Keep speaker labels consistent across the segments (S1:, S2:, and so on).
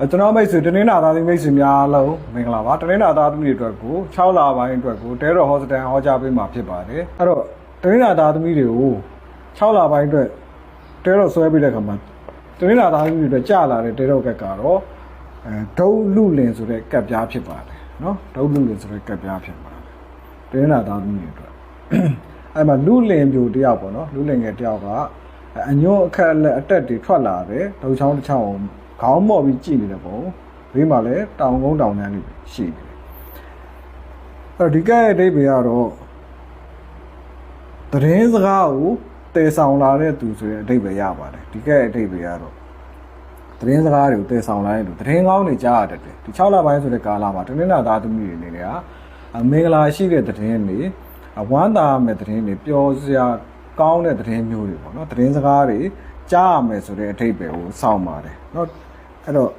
S1: အဲကျွန်တော်မိတ်ဆွေတနင်္လာသားသမီးမိတ်ဆွေများအားလုံးမင်္ဂလာပါတနင်္လာသားသမီးတွေအတွက်ကို6လပိုင်းအတွက်ကိုတဲတော်ဟောစတန်ဟောကြားပေးမှာဖြစ်ပါတယ်အဲ့တော့တနင်္လာသားသမီးတွေကို6လပိုင်းအတွက်တဲတော်ဆွဲပေးတဲ့ခါမှာတနင်္လာသားသမီးတွေအတွက်ကြာလာတဲ့တဲတော်ကက်ကတော့အဲဒုံလူလင်ဆိုတဲ့ကက်ပြားဖြစ်ပါတယ်နော်ဒုံလူလင်ဆိုတဲ့ကက်ပြားဖြစ်ပါတယ်တနင်္လာသားသမီးတွေအတွက်အဲ့မှာလူလင်ပြိုတယောက်ပေါ့နော်လူလင်ငယ်တယောက်ကအညွန့်အခက်အလက်အတက်တွေထွက်လာတယ်ဒုံချောင်းတစ်ချောင်းကို ခေါင်းမော့ပြီးကြည့်နေတဲ့ပုံဘေးမှာလည်းတောင်ကုန်းတောင်တန်းလေးရှိနေတယ်အဲ့တော့ဒီကဲရဲ့အဓိပ္ပာယ်ကတော့သတင်းစကားကိုတည်ဆောင်လာတဲ့သူဆိုတဲ့အဓိပ္ပာယ်ရပါတယ်ဒီကဲရဲ့အဓိပ္ပာယ်ကတော့သတင်းစကားတွေကိုတည်ဆောင်လာတဲ့သူသတင်းကောင်းတွေကြားရတတ်တယ်ဒီ6လပိုင်းဆိုတဲ့ကာလမှာတနင်္လာသားသမီးတွေအနေနဲ့ကအမင်္ဂလာရှိတဲ့သတင်းတွေအဝမ်းသာမဲ့သတင်းတွေပျော်စရာကောင်းတဲ့သတင်းမျိုးတွေပေါ့နော်သတင်းစကားတွေကြားရမယ်ဆိုတဲ့အဓိပ္ပာယ်ကိုစောင့်ပါတယ်เนาะ အဲ့တော့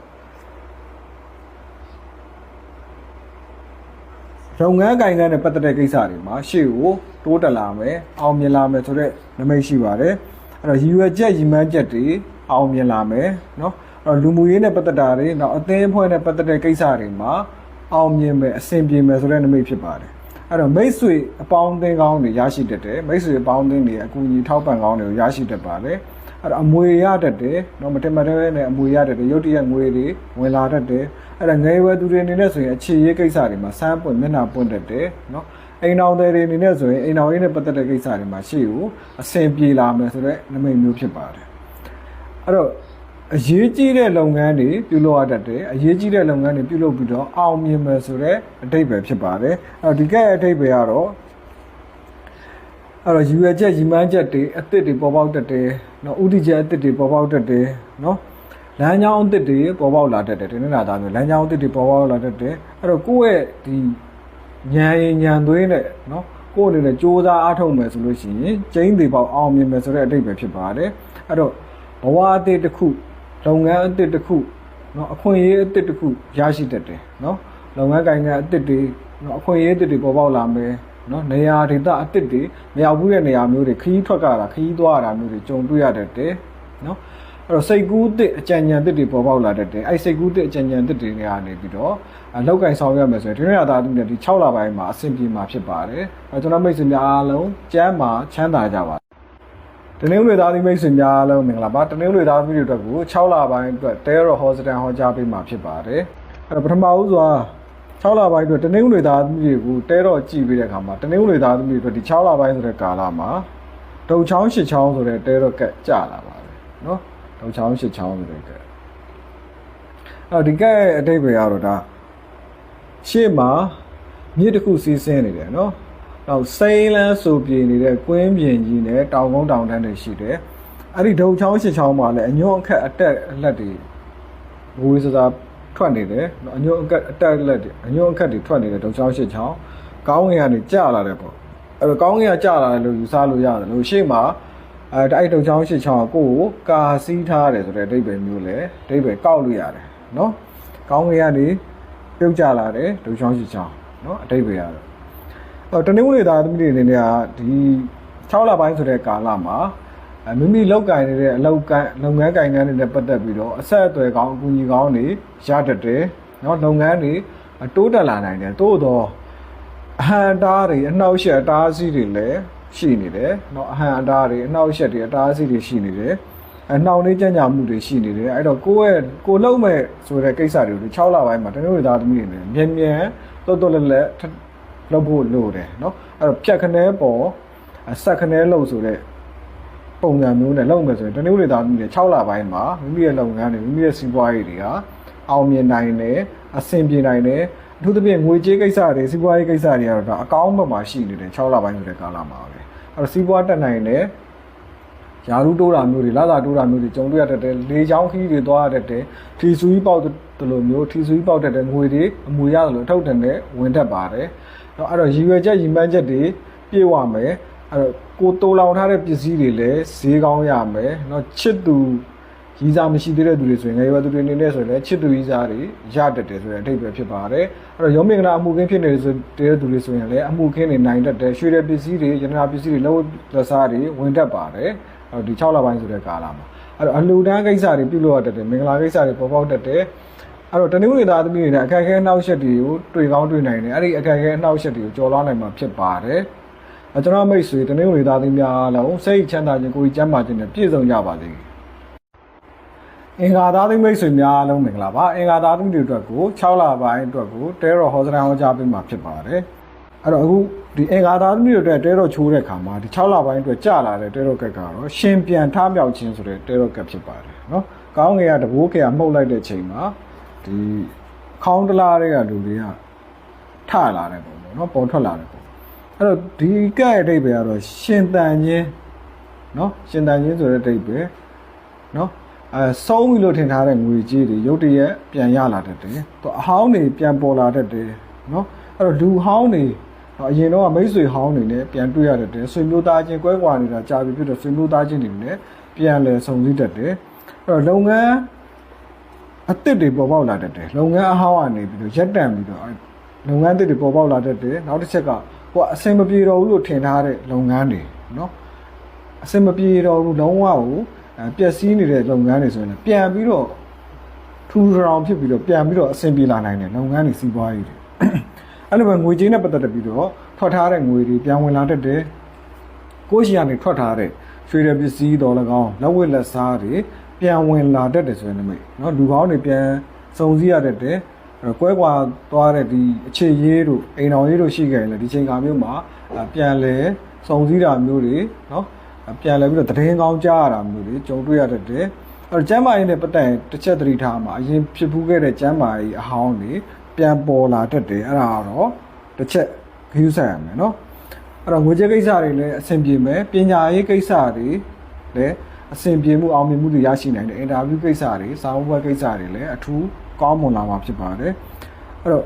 S1: လုပ်ငန်းကိုင်ငန်းနဲ့ပတ်သက်တဲ့ကိစ္စတွေမှာရှေ့ကိုတိုးတက်လာမယ်အောင်မြင်လာမယ်ဆိုတဲ့နမိတ်ရှိပါတယ်အဲ့တော့ရည်ရွယ်ချက်ရည်မှန်းချက်တွေအောင်မြင်လာမယ်เนาะအဲ့တော့လူမှုရေးနဲ့ပတ်သက်တာတွေနောက်အသင်းအဖွဲ့နဲ့ပတ်သက်တဲ့ကိစ္စတွေမှာအောင်မြင်မယ်အဆင်ပြေမယ်ဆိုတဲ့နမိတ်ဖြစ်ပါတယ်အဲ့တော့မိတ်ဆွေအပေါင်းအသင်းကောင်းတွေရရှိတတ်တယ်မိတ်ဆွေအပေါင်းအသင်းတွေအကူအညီထောက်ပံ့ကောင်းတွေကိုရရှိတတ်ပါတယ် အဲ့တော့အမွေရတတ်တယ်နော်မတင်မတဲ့နဲ့အမွေရတတ်တယ်ရုတ်တရက်ငွေတွေဝင်လာတတ်တယ်အဲ့ဒါငယ်ဝယ်သူတွေအနေနဲ့ဆိုရင်အခြေရေးကိစ္စတွေမှာစမ်းပွင့်မျက်နှာပွင့်တတ်တယ်နော်အိမ်တော်တွေအနေနဲ့ဆိုရင်အိမ်တော်ရေးနဲ့ပတ်သက်တဲ့ကိစ္စတွေမှာရှေ့ကိုအဆင်ပြေလာမယ်ဆိုတော့နမိတ်မျိုးဖြစ်ပါတယ်အဲ့တော့အရေးကြီးတဲ့လုပ်ငန်းတွေပြုလုပ်ရတတ်တယ်အရေးကြီးတဲ့လုပ်ငန်းတွေပြုလုပ်ပြီးတော့အောင်မြင်မယ်ဆိုတော့အတိတ်ပဲဖြစ်ပါတယ်အဲ့တော့ဒီကဲအတိတ်ပဲကတော့ အဲ့တော့ယူရချက်ရီမန်းချက်တွေအစ်စ်တွေပေါ်ပေါက်တတ်တယ်နော်ဥတီချက်အစ်စ်တွေပေါ်ပေါက်တတ်တယ်နော်လမ်းကြောင်းအစ်စ်တွေပေါ်ပေါက်လာတတ်တယ်ဒီနေ့လာသားမျိုးလမ်းကြောင်းအစ်စ်တွေပေါ်ပေါက်လာတတ်တယ်အဲ့တော့ကိုယ့်ရဲ့ဒီညံရင်ညံသွေးနဲ့နော်ကိုယ့်အနေနဲ့စူးစမ်းအားထုတ်မယ်ဆိုလို့ရှိရင်ကျင်းတွေပေါက်အောင်မြင်မယ်ဆိုတဲ့အတိတ်ပဲဖြစ်ပါတယ်အဲ့တော့ဘဝအသစ်တစ်ခုလုပ်ငန်းအသစ်တစ်ခုနော်အခွင့်အရေးအသစ်တစ်ခုရရှိတတ်တယ်နော်လုပ်ငန်းကိုင်ငန်းအသစ်တွေနော်အခွင့်အရေးအသစ်တွေပေါ်ပေါက်လာမယ် နော်နေရာဒေသအစ်စ်တွေမရောက်ဘူးတဲ့နေရာမျိုးတွေခရီးထွက်ကြတာခရီးသွားတာမျိုးတွေကြုံတွေ့ရတတ်တယ်နော်အဲ့တော့စိတ်ကူးတစ်အကြံဉာဏ်တစ်တွေပေါ်ပေါက်လာတတ်တယ်အဲ့စိတ်ကူးတစ်အကြံဉာဏ်တစ်တွေနေရာနေပြီးတော့အလောက်ကင်ဆောင်ရွက်မယ်ဆိုရင်ဒီနေ့သားသူနဲ့ဒီ6လပိုင်းမှာအဆင်ပြေမှာဖြစ်ပါတယ်အဲ့ကျွန်တော်မိတ်ဆွေများအားလုံးကျမ်းမာချမ်းသာကြပါတနင်္ဂနွေသားသမီးမိတ်ဆွေများအားလုံးမင်္ဂလာပါတနင်္ဂနွေသားသမီးတွေအတွက်ကို6လပိုင်းအတွက်တဲရောဟောစတန်ဟောကြားပေးမှာဖြစ်ပါတယ်အဲ့တော့ပထမဦးစွာ 6လပိုင်းအတွက်တနင်္ဂနွေသားသမီးတွေကိုတဲတော့ကြည့်ပြီးတဲ့အခါမှာတနင်္ဂနွေသားသမီးတွေအတွက်ဒီ6လပိုင်းဆိုတဲ့ကာလမှာဒုံချောင်းရှစ်ချောင်းဆိုတဲ့တဲတော့ကက်ကြလာပါတယ်နော်ဒုံချောင်းရှစ်ချောင်းဆိုတဲ့ကက်အဲ့တော့ဒီကက်ရဲ့အတိတ်ပဲကတော့ဒါရှေ့မှာမြစ်တစ်ခုစီးဆင်းနေတယ်နော်နောက်စိမ်းလန်းဆိုပြေနေတဲ့ကွင်းပြင်ကြီးနဲ့တောင်ကုန်းတောင်တန်းတွေရှိတယ်အဲ့ဒီဒုံချောင်းရှစ်ချောင်းမှာလည်းအညွန့်အခက်အတက်အလက်တွေဝေးစစား ထွက်နေတယ်နော်အညွန့်အခက်အတက်အလက်တွေအညွန့်အခက်တွေထွက်နေတယ်ဒုံချောင်းရှစ်ချောင်းကောင်းငင်ကနေကျလာတယ်ပေါ့အဲ့တော့ကောင်းငင်ကကျလာတယ်လို့ယူဆလို့ရတယ်လို့ရှေ့မှာအဲတိုက်ဒုံချောင်းရှစ်ချောင်းကကိုယ့်ကိုကာစီးထားတယ်ဆိုတဲ့အဓိပ္ပာယ်မျိုးလေအဓိပ္ပာယ်ကောက်လို့ရတယ်နော်ကောင်းငင်ကနေပြုတ်ကျလာတယ်ဒုံချောင်းရှစ်ချောင်းနော်အဓိပ္ပာယ်ရတယ်တော့တနင်္ဂနွေသားသမီးတွေအနေနဲ့ကဒီ6လပိုင်းဆိုတဲ့ကာလမှာအဲ မိမိလောက်ကင်နေတဲ့အလောက်ကန်လုပ်ငန်းကင်ငန်းတွေနဲ့ပတ်သက်ပြီးတော့အဆက်အသွယ်ကောင်းအကူအညီကောင်းတွေရတတ်တယ်เนาะလုပ်ငန်းတွေအတိုးတက်လာနိုင်တယ်သို့တော့အဟံအတားတွေအနှောက်အယှက်အတားအဆီးတွေလည်းရှိနေတယ်เนาะအဟံအတားတွေအနှောက်အယှက်တွေအတားအဆီးတွေရှိနေတယ်အနှောင့်နှေးကြံ့ကြာမှုတွေရှိနေတယ်အဲ့တော့ကိုယ့်ရဲ့ကိုယ်လုံးမဲ့ဆိုတဲ့ကိစ္စတွေကို6လပိုင်းမှာတနင်္ဂနွေသားသမီးတွေနဲ့မြန်မြန်တွတ်တွတ်လက်လက်ထပ် လုပ်ဖို့လိုတယ်เนาะအဲ့တော့ဖြတ်ခနဲပေါ်အဆက်ခနဲလုပ်ဆိုတဲ့ ပုံစံမျိုးနဲ့လုပ်မယ်ဆိုရင်တနည်းဥလေသားမျိုးနဲ့6လပိုင်းမှာမိမိရဲ့လုပ်ငန်းတွေမိမိရဲ့စီးပွားရေးတွေဟာအောင်မြင်နိုင်တယ်အဆင်ပြေနိုင်တယ်အထူးသဖြင့်ငွေကြေးကိစ္စတွေစီးပွားရေးကိစ္စတွေကတော့ဒါအကောင်းဘက်မှာရှိနေတယ်6လပိုင်းဆိုတဲ့ကာလမှာပဲအဲ့တော့စီးပွားတက်နိုင်တယ်ရာထူးတိုးတာမျိုးတွေလာတာတိုးတာမျိုးတွေကြုံတွေ့ရတတ်တယ်လေချောင်းခီးတွေသွားရတတ်တယ်ထီဆူကြီးပေါက်တယ်လို့မျိုးထီဆူကြီးပေါက်တတ်တယ်ငွေတွေအမူရတယ်လို့အထောက်တန်နဲ့ဝင်တတ်ပါတယ်အဲ့တော့ရည်ရွယ်ချက်ရည်မှန်းချက်တွေပြည့်ဝမယ်အဲ့တော့ ကိုတိုးလောင်ထားတဲ့ပစ္စည်းတွေလည်းဈေးကောင်းရမယ်เนาะချစ်သူရည်စားမရှိသေးတဲ့သူတွေဆိုရင်ငယ်ရွယ်သူတွေအနေနဲ့ဆိုရင်လည်းချစ်သူရည်စားတွေရတတ်တယ်ဆိုတဲ့အဓိပ္ပာယ်ဖြစ်ပါတယ်အဲ့တော့ရောမင်္ဂလာအမှုခင်းဖြစ်နေတဲ့ဆိုတဲ့သူတွေဆိုရင်လည်းအမှုခင်းတွေနိုင်တတ်တယ်ရွှေတဲ့ပစ္စည်းတွေရတနာပစ္စည်းတွေလောလက်စားတွေဝင်တတ်ပါတယ်အဲ့တော့ဒီ6လပိုင်းဆိုတဲ့ကာလမှာအဲ့တော့အလူတန်းကိစ္စတွေပြုလုပ်ရတတ်တယ်မင်္ဂလာကိစ္စတွေပေါ်ပေါက်တတ်တယ် အဲ့တော့တနင်္ဂနွေသားသမီးတွေနဲ့အခက်အခဲအနှောက်အယှက်တွေကိုတွေ့ကောင်းတွေ့နိုင်တယ်အဲ့ဒီအခက်အခဲအနှောက်အယှက်တွေကိုကျော်လွှားနိုင်မှာဖြစ်ပါတယ်အ ကျွန်တော်မိတ်ဆွေတနင်္ဂနွေသားသမီးများအားလုံးစိတ်ချမ်းသာခြင်းကိုယ်ကြီးကျန်းမာခြင်းနဲ့ပြည့်စုံကြပါစေအင်္ဂါသားသမီးမိတ်ဆွေများအားလုံးမင်္ဂလာပါအင်္ဂါသားသမီးတွေအတွက်ကို6လပိုင်းအတွက်ကိုတဲတော်ဟောစရန်ဟောကြားပေးမှာဖြစ်ပါတယ်အဲ့တော့အခုဒီအင်္ဂါသားသမီးတွေအတွက်တဲတော်ချိုးတဲ့ခါမှာဒီ6လပိုင်းအတွက်ကြာလာတဲ့တဲတော်ကက်ကတော့ရှင်ပြန်ထားမြောက်ခြင်းဆိုတဲ့တဲတော်ကက်ဖြစ်ပါတယ်နော်ကောင်းငယ်ကတဘိုးကမှုတ်လိုက်တဲ့ချိန်မှာဒီခေါင်းတလားတွေကလူတွေကထလာတယ်ပုံပေါ့နော်ပေါ်ထွက်လာတယ်ပုံ အဲ့တော့ဒီကဲ့အတိတ်ပဲကတော့ရှင်တန်ချင်းနော်ရှင်တန်ချင်းဆိုတဲ့အတိတ်ပဲနော်အဲဆုံးပြီလို့ထင်ထားတဲ့ငွေကြေးတွေရုတ်တရက်ပြန်ရလာတတ်တယ်သူအဟောင်းတွေပြန်ပေါ်လာတတ်တယ်နော်အဲ့တော့လူဟောင်းတွေအရင်တော့မိတ်ဆွေဟောင်းတွေနဲ့ပြန်တွေ့ရတတ်တယ်ဆွေမျိုးသားချင်းကွဲကွာနေတာကြာပြီဖြစ်တော့ဆွေမျိုးသားချင်းတွေနဲ့ပြန်လဲဆုံစည်းတတ်တယ်အဲ့တော့လုပ်ငန်းအသစ်တွေပေါ်ပေါက်လာတတ်တယ်လုပ်ငန်းအဟောင်းကနေပြီးတော့ရက်တန့်ပြီးတော့လုပ်ငန်းအသစ်တွေပေါ်ပေါက်လာတတ်တယ်နောက်တစ်ချက်က ကိုကအဆင်မပြေတော့ဘူးလို့ထင်ထားတဲ့လုပ်ငန်းတွေနော်အဆင်မပြေတော့ဘူးလုံးဝကိုပျက်စီးနေတဲ့လုပ်ငန်းတွေဆိုရင်ပြန်ပြီးတော့ထူထောင်ဖြစ်ပြီးတော့ပြန်ပြီးတော့အဆင်ပြေလာနိုင်တယ်လုပ်ငန်းတွေစီးပွားရေးတွေအဲ့လိုပဲငွေကြေးနဲ့ပတ်သက်ပြီးတော့ထွက်ထားတဲ့ငွေတွေပြန်ဝင်လာတတ်တယ်ကိုရှိရနေထွက်ထားတဲ့ရွှေရပစ္စည်းတော်၎င်းလက်ဝတ်လက်စားတွေပြန်ဝင်လာတတ်တယ်ဆိုရင်လည်းနော်လူကောင်းတွေပြန်စုံစည်းရတတ်တယ် အဲ့တော့ကွဲကွာသွားတဲ့ဒီအခြေရေးတို့အိမ်တော်ရေးတို့ရှိခဲ့ရင်လည်းဒီချိန်ခါမျိုးမှာပြန်လဲစုံစည်းတာမျိုးတွေနော်ပြန်လဲပြီးတော့တည်င်းကောင်းကြားရတာမျိုးတွေကြုံတွေ့ရတတ်တယ်အဲ့တော့ကျမ်းမာရေးနဲ့ပတ်သက်တစ်ချက်သတိထားမှာအရင်ဖြစ်ပူးခဲ့တဲ့ကျမ်းမာရေးအဟောင်းတွေပြန်ပေါ်လာတတ်တယ်အဲ့ဒါတော့တစ်ချက်ဂရုစိုက်ရမယ်နော်အဲ့တော့ငွေကြေးကိစ္စတွေလည်းအဆင်ပြေမယ်ပညာရေးကိစ္စတွေလည်း အဆင်ပြေမှုအောင်မြင်မှုတွေရရှိနိုင်တယ်အင်တာဗျူးကိစ္စတွေစာအုပ်ဘက်ကိစ္စတွေလည်းအထူးကောင်းမွန်လာမှာဖြစ်ပါတယ်အဲ့တော့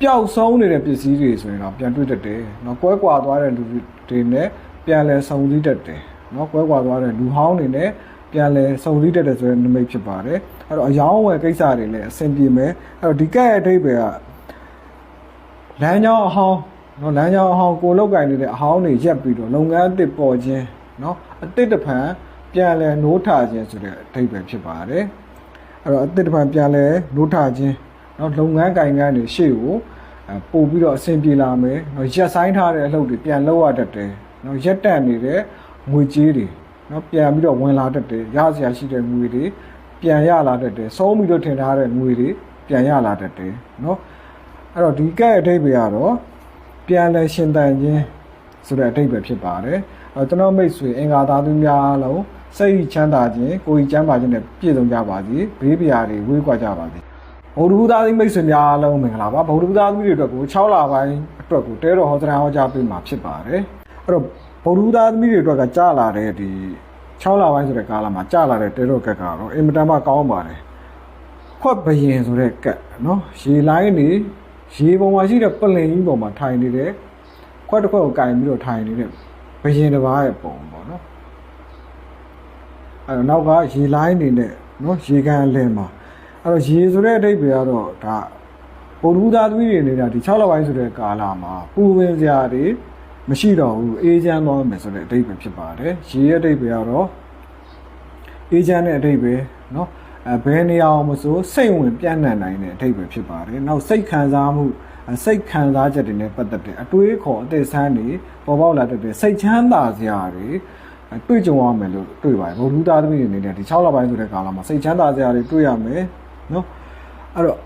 S1: ပျောက်ဆုံးနေတဲ့ပစ္စည်းတွေဆိုရင်တော့ပြန်တွေ့တတ်တယ်နော်ကွဲကွာသွားတဲ့လူတွေနဲ့ပြန်လည်ဆုံစည်းတတ်တယ်နော်ကွဲကွာသွားတဲ့လူဟောင်းတွေနဲ့ပြန်လည်ဆုံစည်းတတ်တယ်ဆိုတဲ့နိမိတ်ဖြစ်ပါတယ်အဲ့တော့အယောင်းဝယ်ကိစ္စတွေလည်းအဆင်ပြေမယ်အဲ့တော့ဒီကဲ့အဓိပ္ပာယ်ကလမ်းကြောင်းအဟောင်းနော်လမ်းကြောင်းအဟောင်းကိုလောက်ကင်နေတဲ့အဟောင်းတွေရက်ပြီးတော့လုပ်ငန်းအသစ်ပေါ်ခြင်းနော်အသစ်တစ်ဖန် ပြန်လဲနိုးထခြင်းဆိုတဲ့အဓိပ္ပာယ်ဖြစ်ပါတယ်အဲ့တော့အသစ်တစ်ဖန်ပြန်လဲနိုးထခြင်းနော်လုပ်ငန်းကင်ငန်းတွေရှေ့ကိုပို့ပြီးတော့အဆင်ပြေလာမယ်နော်ရက်ဆိုင်ထားတဲ့အလုပ်တွေပြန်လုပ်ရတတ်တယ်နော်ရက်တက်နေတဲ့ငွေကြေးတွေနော်ပြန်ပြီးတော့ဝင်လာတတ်တယ်ရစရာရှိတဲ့ငွေတွေပြန်ရလာတတ်တယ်ဆုံးပြီးတော့ထင်ထားတဲ့ငွေတွေပြန်ရလာတတ်တယ်နော်အဲ့တော့ဒီကဲ့အဓိပ္ပာယ်ကတော့ပြန်လဲရှင်တန်ခြင်းဆိုတဲ့အဓိပ္ပာယ်ဖြစ်ပါတယ်အဲကျွန်တော်မိတ်ဆွေအင်္ဂါသားသူများအားလုံး စိတ်ချမ်းသာခြင်းကိုယ်ကြီးချမ်းသာခြင်းနဲ့ပြည့်စုံကြပါစေဘေးပရာတွေဝေးကွာကြပါစေဗုဒ္ဓဘုရားသီးမိတ်ဆွေများအားလုံးမင်္ဂလာပါဗုဒ္ဓဘုရားသီးတွေအတွက်ကို6လပိုင်းအတွက်ကိုတဲတော်ဟောစရန်ဟောကြားပေးမှာဖြစ်ပါတယ်အဲ့တော့ဗုဒ္ဓဘုရားသီးတွေအတွက်ကကြာလာတဲ့ဒီ6လပိုင်းဆိုတဲ့ကာလမှာကြာလာတဲ့တဲတော်ကက်ကတော့အင်မတန်မှကောင်းပါတယ်ခွက်ဘယင်ဆိုတဲ့ကက်နော်ရေလိုင်းနေရေပေါ်မှာရှိတဲ့ပလင်ကြီးပေါ်မှာထိုင်နေတဲ့ခွက်တစ်ခွက်ကိုကင်ပြီးတော့ထိုင်နေတဲ့ဘယင်တစ်ပါးရဲ့ပုံပေါ့နော် အဲ့တော့နောက်ကရေလိုင်းနေနဲ့နော်ရေကန်အလင်းမှာအဲ့တော့ရေဆိုတဲ့အဓိပ္ပာယ်ကတော့ဒါပုံထူးသားသမီးတွေနေတာဒီ6လပိုင်းဆိုတဲ့ကာလမှာပူဝင်စရာတွေမရှိတော့ဘူးအေးချမ်းသွားမယ်ဆိုတဲ့အဓိပ္ပာယ်ဖြစ်ပါတယ်ရေရဲ့အဓိပ္ပာယ်ကတော့အေးချမ်းတဲ့အဓိပ္ပာယ်နော်အဲဘယ်နေရာအောင်မဆိုစိတ်ဝင်ပြန့်နှံ့နိုင်တဲ့အဓိပ္ပာယ်ဖြစ်ပါတယ်နောက်စိတ်ခံစားမှုစိတ်ခံစားချက်တွေနဲ့ပတ်သက်တဲ့အတွေးခေါ်အသက်ဆန်းတွေပေါ်ပေါက်လာတဲ့စိတ်ချမ်းသာစရာတွေ တွေ့ကြုံရမယ်လို့တွေ့ပါတယ်ဘုလူသားသမီးတွေနေတဲ့ဒီ6လပိုင်းဆိုတဲ့ကာလမှာစိတ်ချမ်းသာစရာတွေတွေ့ရမယ်နော်အဲ့တော့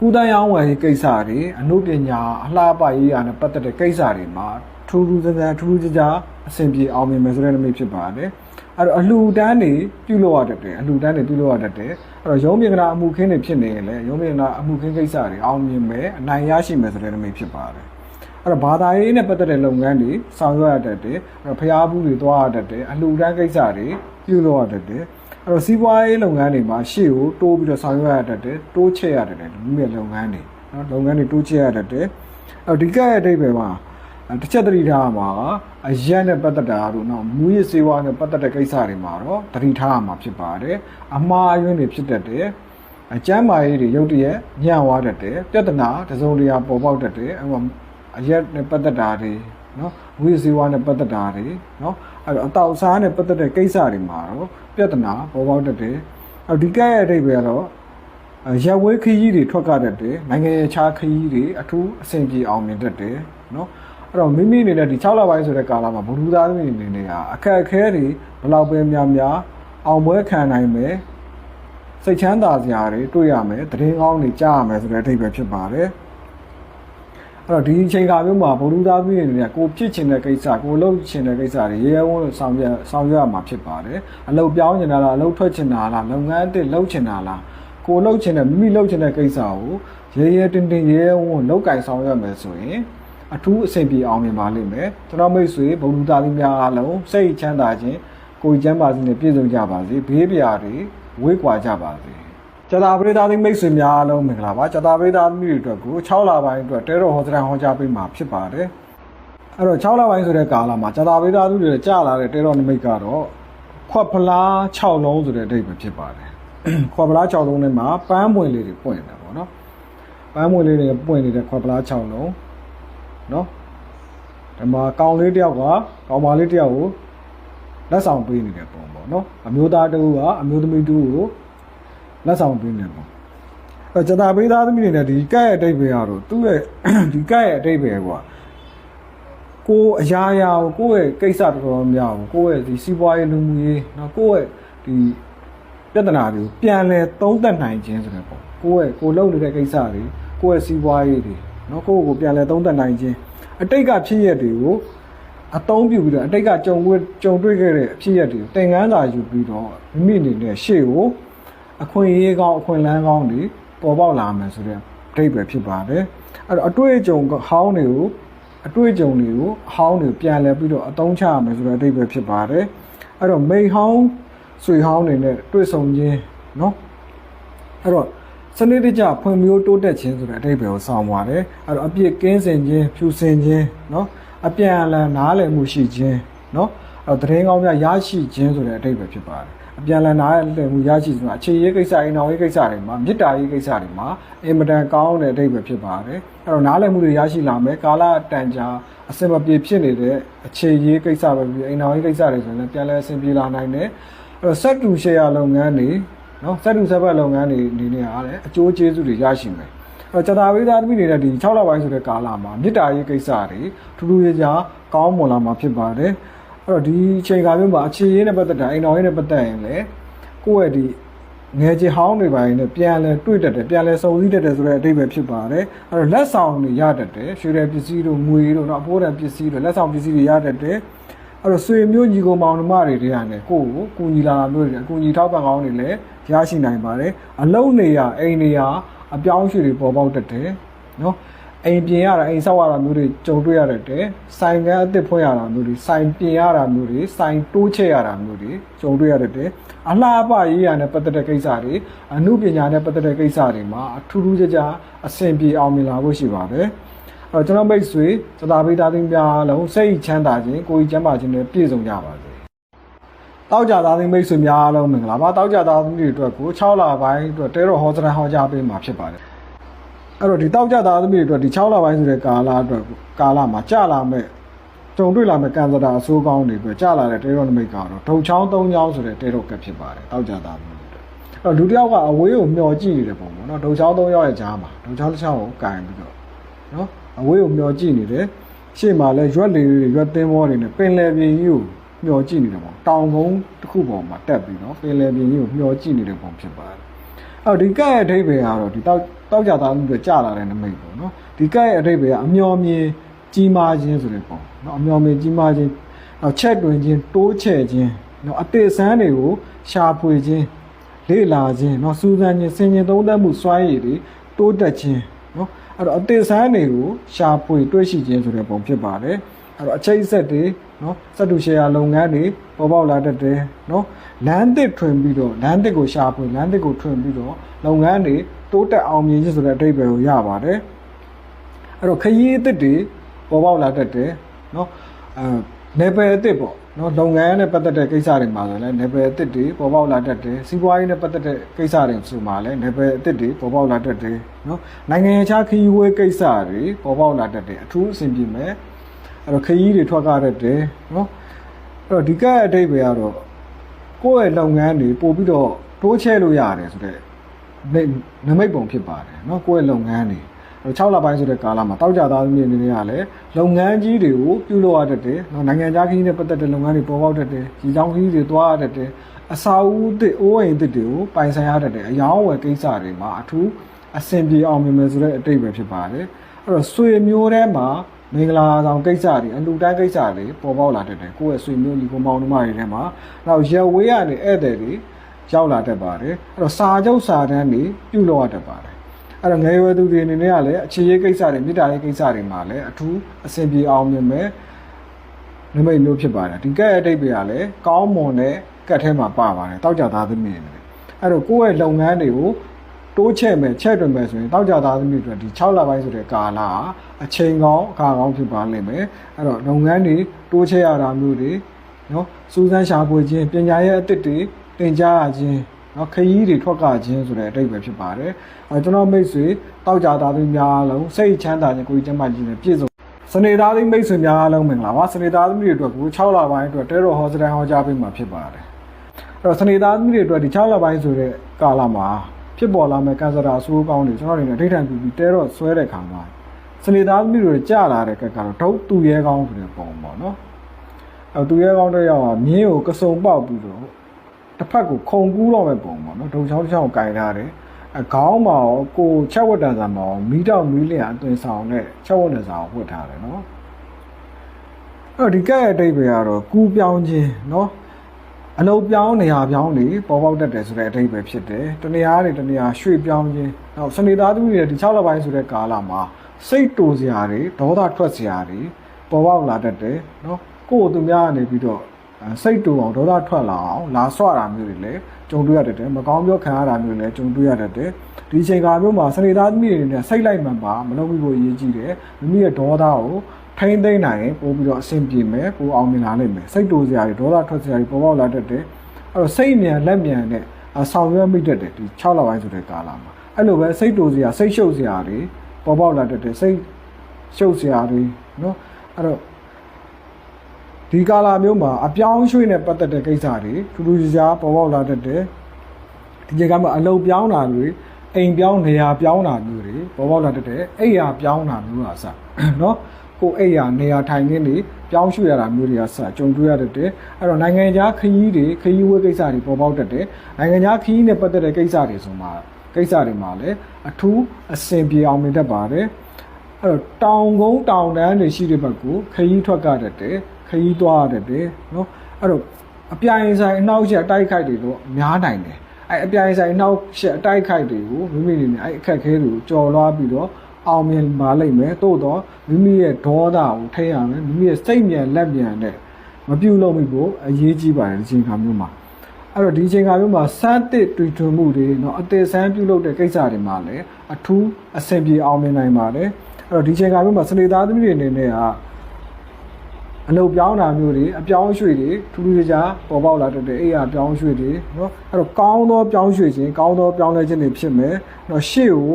S1: ကုသရောင်းဝယ်ကိစ္စတွေအနုပညာအလှပရေးရာနဲ့ပတ်သက်တဲ့ကိစ္စတွေမှာထူးထူးခြားခြားထူးထူးခြားခြားအဆင်ပြေအောင်မြင်မယ်ဆိုတဲ့နမိတ်ဖြစ်ပါတယ်အဲ့တော့အလှူဒန်းတွေပြုလုပ်ရတတ်တယ်အလှူဒန်းတွေပြုလုပ်ရတတ်တယ်အဲ့တော့ရုံးမြင်ကနာအမှုခင်းတွေဖြစ်နေရင်လည်းရုံးမြင်ကနာအမှုခင်းကိစ္စတွေအောင်မြင်မယ်အနိုင်ရရှိမယ်ဆိုတဲ့နမိတ်ဖြစ်ပါတယ် အဲ့တော့ဘာသာရေးနဲ့ပတ်သက်တဲ့လုပ်ငန်းတွေဆောင်ရွက်ရတတ်တယ်အဲ့တော့ဖျားဘူးတွေသွားရတတ်တယ်အလှူဒန်းကိစ္စတွေပြုလုပ်ရတတ်တယ်အဲ့တော့စီးပွားရေးလုပ်ငန်းတွေမှာရှေ့ကိုတိုးပြီးတော့ဆောင်ရွက်ရတတ်တယ်တိုးချဲ့ရတတ်တယ်လူမျိုးလုပ်ငန်းတွေနော်လုပ်ငန်းတွေတိုးချဲ့ရတတ်တယ်အဲ့တော့ဒီကရဲ့အဓိပ္ပာယ်မှာတစ်ချက်သတိထားမှာအရက်နဲ့ပတ်သက်တာတို့နော်မူရစ်စေဝါနဲ့ပတ်သက်တဲ့ကိစ္စတွေမှာတော့သတိထားမှာဖြစ်ပါတယ်အမှားအယွင်းတွေဖြစ်တတ်တယ်အကျမ်းမာရေးတွေရုတ်တရက်ညံ့သွားတတ်တယ်ပြဿနာတစုံတရာပေါ်ပေါက်တတ်တယ်အဲ့မှာ အရက်နဲ့ပတ်သက်တာတွေနော်မူရစ်စေဝါနဲ့ပတ်သက်တာတွေနော်အဲ့တော့အတောက်စားနဲ့ပတ်သက်တဲ့ကိစ္စတွေမှာတော့ပြဿနာပေါ်ပေါက်တတ်တယ်အဲ့ဒီကဲရဲ့အဓိပ္ပာယ်ကတော့ရက်ဝဲခရီးတွေထွက်ကြတတ်တယ်နိုင်ငံရေးခြားခရီးတွေအထူးအဆင်ပြေအောင်မြင်တတ်တယ်နော်အဲ့တော့မိမိအနေနဲ့ဒီ6လပိုင်းဆိုတဲ့ကာလမှာဘုလူသားသမီးအနေနဲ့ကအခက်အခဲတွေဘယ်လောက်ပဲများများအောင်ပွဲခံနိုင်မယ်စိတ်ချမ်းသာစရာတွေတွေ့ရမယ်တည်င်းကောင်းတွေကြားရမယ်ဆိုတဲ့အဓိပ္ပာယ်ဖြစ်ပါတယ်အဲ့ တော့ဒီအချိန်ခါမျိုးမှာဘုလူသားသမီးအနေနဲ့ကိုဖြစ်ချင်တဲ့ကိစ္စကိုလုပ်ချင်တဲ့ကိစ္စတွေရဲရဲဝံ့ဝံ့ဆောင်ရွက်ဆောင်ရွက်ရမှာဖြစ်ပါတယ်အလုပ်ပြောင်းချင်တာလားအလုပ်ထွက်ချင်တာလားလုပ်ငန်းအသစ်လုပ်ချင်တာလားကိုလှုပ်ချင်တဲ့မိမိလှုပ်ချင်တဲ့ကိစ္စကိုရဲရဲတင်းတင်းရဲရဲဝံ့ဝံ့လောက်ကင်ဆောင်ရွက်မယ်ဆိုရင်အထူးအဆင်ပြေအောင်မြင်ပါလိမ့်မယ်ကျွန်တော်မိတ်ဆွေဘုံလူသားလေးများအားလုံးစိတ်ချမ်းသာခြင်းကိုယ်ကျမ်းပါစေနဲ့ပြည့်စုံကြပါစေဘေးပြာတွေဝေးကွာကြပါစေ ကျတာပရိသတ်မိတ်ဆွေများအားလုံးမင်္ဂလာပါကျတာပရိသတ်မိတွေအတွက်ကို6လပိုင်းအတွက်တဲတော်ဟောစတန်ဟောကြားပေးမှာဖြစ်ပါတယ်အဲ့တော့6လပိုင်းဆိုတဲ့ကာလမှာကျတာပရိသတ်တွေကြာလာတဲ့တဲတော်နမိတ်ကတော့ခွက်ဖလား6လုံးဆိုတဲ့အဓိပ္ပာယ်ဖြစ်ပါတယ်ခွက်ပလား6လုံးထဲမှာပန်းမွင်လေးတွေပွင့်နေတာပေါ့နော်ပန်းမွင်လေးတွေပွင့်နေတဲ့ခွက်ပလား6လုံးနော်ဒီမှာကောင်လေးတယောက်ကကောင်မလေးတယောက်ကိုလက်ဆောင်ပေးနေတဲ့ပုံပေါ့နော်အမျိုးသားတူကအမျိုးသမီးတူကို လက်ဆောင်ပေးနေပေါ့အဲကျတာပေးသားသမီးတွေနဲ့ဒီကဲ့ရဲ့အတိတ်ပဲရတော့သူ့ရဲ့ဒီကဲ့ရဲ့အတိတ်ပဲကွာကိုယ်အရာရာကိုကိုယ့်ရဲ့ကိစ္စတော်တော်များကိုကိုယ့်ရဲ့ဒီစီးပွားရေးလူမှုရေးနော်ကိုယ့်ရဲ့ဒီပြဿနာတွေကိုပြန်လဲသုံးသပ်နိုင်ခြင်းဆိုတဲ့ပေါ့ကိုယ့်ရဲ့ကိုလုပ်နေတဲ့ကိစ္စတွေကိုယ့်ရဲ့စီးပွားရေးတွေနော်ကိုယ့်ကိုပြန်လဲသုံးသပ်နိုင်ခြင်းအတိတ်ကဖြစ်ရတွေကိုအသုံးပြုပြီးတော့အတိတ်ကကြုံကြုံတွေ့ခဲ့တဲ့အဖြစ်ရတွေကိုသင်ခန်းစာယူပြီးတော့မိမိအနေနဲ့ရှေ့ကို အခွင့်အရေးကောင်းအခွင့်အလမ်းကောင်းတွေပေါ်ပေါက်လာမယ်ဆိုတဲ့အဓိပ္ပာယ်ဖြစ်ပါတယ်အဲ့တော့အတွေ့အကြုံဟောင်းတွေကိုအတွေ့အကြုံတွေကိုအဟောင်းတွေပြန်လဲပြီးတော့အသုံးချရမယ်ဆိုတဲ့အဓိပ္ပာယ်ဖြစ်ပါတယ်အဲ့တော့မိန်ဟောင်း ဆွေဟောင်းတွေနဲ့တွေ့ဆုံခြင်းเนาะအဲ့တော့စနစ်တကျဖွံ့ဖြိုးတိုးတက်ခြင်းဆိုတဲ့အဓိပ္ပာယ်ကိုဆောင်ပါတယ်အဲ့တော့အပြစ်ကင်းစင်ခြင်းဖြူစင်ခြင်းเนาะအပြန်အလှန်နားလည်မှုရှိခြင်းเนาะအဲ့တော့သတင်းကောင်းများရရှိခြင်းဆိုတဲ့အဓိပ္ပာယ်ဖြစ်ပါတယ် အပြန်အလှန်နားလည်မှုရရှိခြင်းအခြေရေးကိစ္စအိမ်တော်ရေးကိစ္စတွေမှာမေတ္တာရေးကိစ္စတွေမှာအင်မတန်ကောင်းတဲ့အဓိပ္ပာယ်ဖြစ်ပါတယ်အဲ့တော့နားလည်မှုတွေရရှိလာမယ်ကာလတန်ကြာအစင်မပြေဖြစ်နေတဲ့အခြေရေးကိစ္စပဲပြီးအိမ်တော်ရေးကိစ္စတွေဆိုရင်လည်းပြန်လည်အဆင်ပြေလာနိုင်တယ်အဲ့တော့စက်တူရှယ်ယာလုပ်ငန်းတွေနော်စက်တူစက်ပတ်လုပ်ငန်းတွေအနေနဲ့အားလည်းအကျိုးကျေးဇူးတွေရရှိမယ်အဲ့တော့ကျတာဝိသားသမီးတွေနဲ့ဒီ6လပိုင်းဆိုတဲ့ကာလမှာမြစ်တာရေးကိစ္စတွေထူးထူးခြားခြားကောင်းမွန်လာမှာဖြစ်ပါတယ် အဲ့တော့ဒီအချိန်ကာလမျိုးမှာအခြေရေးနဲ့ပတ်သက်တာအိမ်တော်ရေးနဲ့ပတ်သက်ရင်လည်းကိုယ့်ရဲ့ဒီငယ်ချေဟောင်းတွေပိုင်းနဲ့ပြန်လဲတွေ့တတ်တယ်ပြန်လဲစုံစည်းတတ်တယ်ဆိုတဲ့အဓိပ္ပာယ်ဖြစ်ပါတယ်အဲ့တော့လက်ဆောင်တွေရတတ်တယ်ရွှေတဲ့ပစ္စည်းတို့ငွေတို့နော်အဖိုးတန်ပစ္စည်းတို့လက်ဆောင်ပစ္စည်းတွေရတတ်တယ်အဲ့တော့ဆွေမျိုးညီကောင်မောင်နှမတွေတည်းရတယ်ကိုယ့်ကိုကူညီလာတာမျိုးတွေအကူညီထောက်ပံ့ကောင်းတွေလည်းရရှိနိုင်ပါတယ်အလုံးနေရအိမ်နေရအပြောင်းအရွှေ့တွေပေါ်ပေါက်တတ်တယ်နော် အိမ်ပြင်ရတာအိမ်ဆောက်ရတာမျိုးတွေကြုံတွေ့ရတတ်တယ်ဆိုင်ကန်းအသစ်ဖွင့်ရတာမျိုးတွေဆိုင်ပြင်ရတာမျိုးတွေဆိုင်တိုးချဲ့ရတာမျိုးတွေကြုံတွေ့ရတတ်တယ်အလားအပရေးရတဲ့ပတ်သက်တဲ့ကိစ္စတွေအမှုပညာနဲ့ပတ်သက်တဲ့ကိစ္စတွေမှာအထူးထူးခြားခြားအဆင်ပြေအောင်မြင်လာဖို့ရှိပါတယ်အဲ့တော့ကျွန်တော်မိတ်ဆွေသတာပိသားသိန်းများလုံးစိတ်ချမ်းသာခြင်းကိုယ်ကြီးကျမ်းမာခြင်းနဲ့ပြည့်စုံကြပါစေ။တောက်ကြသားသိန်းမိတ်ဆွေများအားလုံးမင်္ဂလာပါ။တောက်ကြသားသိန်းတွေအတွက်ကို6လပိုင်းအတွက်တဲတော်ဟောစရန်ဟောကြားပေးမှာဖြစ်ပါတယ်။ အဲ့တော့ဒီတောက်ကြသားသိန်းတွေအတွက်ဒီ6လပိုင်းဆိုတဲ့ကာလအတွက်ကာလမှာကြာလာမဲ့ကြုံတွေ့လာမဲ့ကံစတာအဆိုးကောင်းတွေအတွက်ကြာလာတဲ့တဲတော်နမိတ်ကတော့ဒုံချောင်း၃ချောင်းဆိုတဲ့တဲတော်ကပ်ဖြစ်ပါတယ်။တောက်ကြသားသိန်းတွေအတွက်။အဲ့တော့လူတစ်ယောက်ကအဝေးကိုမျောကြည့်နေတဲ့ပုံပေါ့နော်။ဒုံချောင်း၃ချောင်းရဲ့ကြားမှာဒုံချောင်းတစ်ချောင်းကိုကင်ပြီးတော့နော်အဝေးကိုမျောကြည့်နေတယ်ရှေ့မှာလည်းရွက်လေးတွေရွက်သင်းဘောတွေနဲ့ပင်လယ်ပြင်ကြီးကိုမျောကြည့်နေတယ်ပေါ့တောင်ကုန်းတစ်ခုပေါ်မှာတက်ပြီးတော့ပင်လယ်ပြင်ကြီးကိုမျောကြည့်နေတဲ့ပုံဖြစ်ပါတယ် အော်ဒီကက်ရဲ့အဓိပ္ပာယ်ကတော့ဒီတောက်တောက်ကြသားမှုတွေကြာလာတဲ့နမိတ်ပေါ့နော်ဒီကက်ရဲ့အဓိပ္ပာယ်ကအမျော်မြင်ကြီးမားခြင်းဆိုတဲ့ပုံနော်အမျော်မြင်ကြီးမားခြင်းနောက်ချက်တွင်ခြင်းတိုးချဲ့ခြင်းနော်အတေဆန်းတွေကိုရှာဖွေခြင်းလေ့လာခြင်းနော်စူးစမ်းခြင်းဆင်ခြင်သုံးသပ်မှုစွမ်းရည်တွေတိုးတက်ခြင်းနော်အဲ့တော့အသေးစမ်းတွေကိုရှာဖွေတွေ့ရှိခြင်းဆိုတဲ့ပုံဖြစ်ပါတယ်အဲ့တော့အချိတ်ဆက်တွေ နော်စက်တူရှယ်ယာလုပ်ငန်းတွေပေါ်ပေါက်လာတတ်တယ်နော်လမ်းသစ်ထွင်ပြီးတော့လမ်းသစ်ကိုရှာဖွေလမ်းသစ်ကိုထွင်ပြီးတော့လုပ်ငန်းတွေတိုးတက်အောင်မြင်ခြင်းဆိုတဲ့အဓိပ္ပာယ်ကိုရပါတယ်အဲ့တော့ခရီးအသစ်တွေပေါ်ပေါက်လာတတ်တယ်နော်အဲနယ်ပယ်အသစ်ပေါ့နော်လုပ်ငန်းနဲ့ပတ်သက်တဲ့ကိစ္စတွေမှာဆိုလည်းနယ်ပယ်အသစ်တွေပေါ်ပေါက်လာတတ်တယ်စီးပွားရေးနဲ့ပတ်သက်တဲ့ကိစ္စတွေဆိုမှလည်းနယ်ပယ်အသစ်တွေပေါ်ပေါက်လာတတ်တယ်နော်နိုင်ငံခြားခရီးဝဲကိစ္စတွေပေါ်ပေါက်လာတတ်တယ်အထူးအဆင်ပြေမယ် အဲ့တော့ခရီးတွေထွက်ကားတတ်တယ်နော်အဲ့တော့ဒီကတ်အတိတ်ပဲကတော့ကိုယ့်ရဲ့လုပ်ငန်းတွေပို့ပြီးတော့တိုးချဲ့လို့ရတယ်ဆိုတော့နမိတ်ပုံဖြစ်ပါတယ်နော်ကိုယ့်ရဲ့လုပ်ငန်းတွေအဲ့6လပိုင်းဆိုတဲ့ကာလမှာတောက်ကြသားသမီးအနေနဲ့ကလည်းလုပ်ငန်းကြီးတွေကိုပြုလုပ်ရတတ်တယ်နော်နိုင်ငံခြားခရီးနဲ့ပတ်သက်တဲ့လုပ်ငန်းတွေပေါ်ပေါက်တတ်တယ်ကြီးကြောင်းခရီးတွေသွားရတတ်တယ်အစာအုပ်အသစ်အိုးအိမ်အသစ်တွေကိုပိုင်ဆိုင်ရတတ်တယ်အယောင်းဝယ်ကိစ္စတွေမှာအထူးအဆင်ပြေအောင်မြင်မယ်ဆိုတဲ့အတိတ်ပဲဖြစ်ပါတယ်အဲ့တော့ဆွေမျိုးထဲမှာ မင်္ဂလာဆောင်ကိစ္စတွေအလူတန်းကိစ္စတွေပေါ်ပေါက်လာတတ်တယ်ကိုယ့်ရဲ့ဆွေမျိုးညီကိုမောင်နှမတွေထဲမှာနောက်ရဝေးရနေဧည့်သည်တွေရောက်လာတတ်ပါတယ်အဲ့တော့စာချုပ်စာတမ်းတွေပြုလုပ်ရတတ်ပါတယ်အဲ့တော့ငယ်ရွယ်သူတွေအနေနဲ့ကလည်းအခြေရေးကိစ္စတွေမြေတားရေးကိစ္စတွေမှာလည်းအထူးအဆင်ပြေအောင်မြင်မဲ့နိမိတ်မျိုးဖြစ်ပါတယ်ဒီကက်ရဲ့အတိတ်တွေကလည်းကောင်းမွန်တဲ့ကက်ထဲမှာပါပါတယ်တောက်ကြသားသမီးတွေနဲ့အဲ့တော့ကိုယ့်ရဲ့လုပ်ငန်းတွေကို တိုးချဲ့မယ်ချဲ့တွင်မယ်ဆိုရင်တောက်ကြသားသမီးတွေဒီ6လပိုင်းဆိုတဲ့ကာလဟာအချိန်ကောင်းအခါကောင်းဖြစ်ပါလိမ့်မယ်အဲ့တော့လုပ်ငန်းတွေတိုးချဲ့ရတာမျိုးတွေနော်စူးစမ်းရှာဖွေခြင်းပညာရဲ့အသစ်တွေသင်ကြားရခြင်းနော်ခရီးတွေထွက်ကခြင်းဆိုတဲ့အတိတ်ပဲဖြစ်ပါတယ်အဲကျွန်တော်မိတ်ဆွေတောက်ကြသားသမီးများအားလုံးစိတ်ချမ်းသာခြင်းကိုယ်ကျမ်းမာခြင်းနဲ့ပြည့်စုံစနေသားသမီးမိတ်ဆွေများအားလုံးမင်္ဂလာပါစနေသားသမီးတွေအတွက်ကို6လပိုင်းအတွက်တဲတော်ဟောစတန်ဟောကြားပေးမှာဖြစ်ပါတယ်အဲ့တော့စနေသားသမီးတွေအတွက်ဒီ6လပိုင်းဆိုတဲ့ကာလမှာ ဖြစ်ပေါ်လာမဲ့ကန်ဆာတာအဆိုးကောင်းတွေကျွန်တော်တို့နဲ့အထိတ်ထန်ပြီးပြီးတဲတော်ဆွဲတဲ့ခါမှာစနေသားသမီးတွေကြာလာတဲ့ကက်ကတော့ဒုတ်သူရဲကောင်းဆိုတဲ့ပုံပေါ့နော်အဲသူရဲကောင်းတစ်ယောက်ကမြင်းကိုကစုံပေါက်ပြီးတော့တစ်ဖက်ကိုခုံကူးတော့မဲ့ပုံပေါ့နော်ဒုံချောင်းတစ်ချောင်းကိုကင်ထားတယ်အခေါင်းမှာရောကိုချက်ဝတ်တန်စာမှာရောမီးတောက်မီးလျံအသွင်ဆောင်နဲ့ချက်ဝတ်တန်စာကိုဝတ်ထားတယ်နော်အဲ့တော့ဒီကဲ့ရဲ့အတိတ်ပဲကတော့ကူးပြောင်းခြင်းနော် အလုံးပြောင်းနေရာပြောင်းနေပေါ်ပေါက်တတ်တယ်ဆိုတဲ့အတိတ်ပဲဖြစ်တယ်တနေရာနေတနေရာရွှေ့ပြောင်းခြင်းနောက်စနေသားသမီးတွေဒီ6လပိုင်းဆိုတဲ့ကာလမှာစိတ်တူစရာတွေဒေါသထွက်စရာတွေပေါ်ပေါက်လာတတ်တယ်နော်ကိုယ်သူများကနေပြီးတော့အဲစိတ်တူအောင်ဒေါသထွက်လာအောင်လာဆွတာမျိုးတွေလည်း ကြုံတွေ့ရတတ်တယ်မကောင်းပြောခံရတာမျိုးလည်းကြုံတွေ့ရတတ်တယ်ဒီအချိန်ကာလမျိုးမှာစနေသားသမီးတွေနဲ့စိတ်လိုက်မှန်ပါမလုပ်ဘူးလို့အရေးကြီးတယ်မိမိရဲ့ဒေါသကိုထိမ့်သိမ့်နိုင်ရင်ပို့ပြီးတော့အဆင်ပြေမယ်ပိုအောင်မြင်လာနိုင်မယ်စိတ်တူစရာတွေဒေါသထွက်စရာတွေပေါ်ပေါက်လာတတ်တယ်အဲ့တော့စိတ်မြန်လက်မြန်နဲ့အဆောင်ရွက်မိတတ်တယ်ဒီ6လပိုင်းဆိုတဲ့ကာလမှာအဲ့လိုပဲစိတ်တူစရာစိတ်ရှုပ်စရာတွေပေါ်ပေါက်လာတတ်တယ်စိတ်ရှုပ်စရာတွေနော်အဲ့တော့ ဒီကာလာမျိုးမှာအပြောင်းရွှေ့နဲ့ပတ်သက်တဲ့ကိစ္စတွေထူးထူးခြားခြားပေါ်ပေါက်လာတတ်တယ်ဒီကြကမှာအလုပ်ပြောင်းတာတွေအိမ်ပြောင်းနေရာပြောင်းတာမျိုးတွေပေါ်ပေါက်လာတတ်တယ်အိမ်ရာပြောင်းတာမျိုးဟာစနော်ကိုအိမ်ရာနေရာထိုင်ခင်းတွေပြောင်းရွှေ့ရတာမျိုးတွေကစကြုံတွေ့ရတတ်တယ်အဲ့တော့နိုင်ငံခြားခရီးတွေခရီးဝဲကိစ္စတွေပေါ်ပေါက်တတ်တယ်နိုင်ငံခြားခရီးနဲ့ပတ်သက်တဲ့ကိစ္စတွေဆိုမှာကိစ္စတွေမှာလည်းအထူးအဆင်ပြေအောင်မြင်တတ်ပါတယ် အဲ့တော့တောင်ကုန်းတောင်တန်းတွေရှိတဲ့ဘက်ကိုခရီးထွက်ကတတ်တယ်ခရီးသွားရတတ်တယ်နော်အဲ့တော့အပြိုင်ဆိုင်အနောက်ရှက်အတိုက်ခိုက်တွေတော့များနိုင်တယ်အဲ့အပြိုင်ဆိုင်အနောက်ရှက်အတိုက်ခိုက်တွေကိုမိမိနေနဲ့အဲ့အခက်ခဲတွေကိုကြော်လွှားပြီးတော့အောင်မြင်ပါလိမ့်မယ်သို့တော့မိမိရဲ့ဒေါသကိုထိရမယ်မိမိရဲ့စိတ်မြန်လက်မြန်နဲ့မပြုတ်လို့မိဖို့အရေးကြီးပါတယ်ဒီချိန်ခါမျိုးမှာ အဲ့တော့ဒီအချိန်ခါမျိုးမှာစမ်းတစ်တွေ့ထွင်မှုတွေเนาะအသေးစမ်းပြုလုပ်တဲ့ကိစ္စတွေမှာလည်းအထူးအဆင်ပြေအောင်မြင်နိုင်ပါတယ် အဲ့တော့ဒီချိန်ကာလမှာစနေသားသမီးတွေအနေနဲ့ကအလုပ်ပြောင်းတာမျိုးတွေအပြောင်းရွှေ့တွေထူးထူးခြားခြားပေါ်ပေါက်လာတတ်တယ်အဲ့ရပြောင်းရွှေ့တွေနော်အဲ့တော့ကောင်းသောပြောင်းရွှေ့ခြင်းကောင်းသောပြောင်းလဲခြင်းတွေဖြစ်မယ်နော်ရှေ့ကို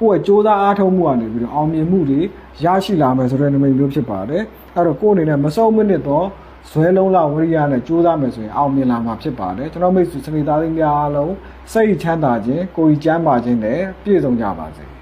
S1: ကိုယ့်ရဲ့စ조사အားထုတ်မှုကနေပြီးတော့အောင်မြင်မှုတွေရရှိလာမယ်ဆိုတဲ့နမိတ်မျိုးဖြစ်ပါတယ်အဲ့တော့ကိုယ့်အနေနဲ့မဆုံးမနစ်သောဇွဲလုံးလဝိရိယနဲ့ကြိုးစားမယ်ဆိုရင်အောင်မြင်လာမှာဖြစ်ပါတယ်ကျွန်တော်မိတ်ဆွေစနေသားလေးများအားလုံးစိတ်ချမ်းသာခြင်းကိုယ်ကြီးကျန်းမာခြင်းနဲ့ပြည့်စုံကြပါစေ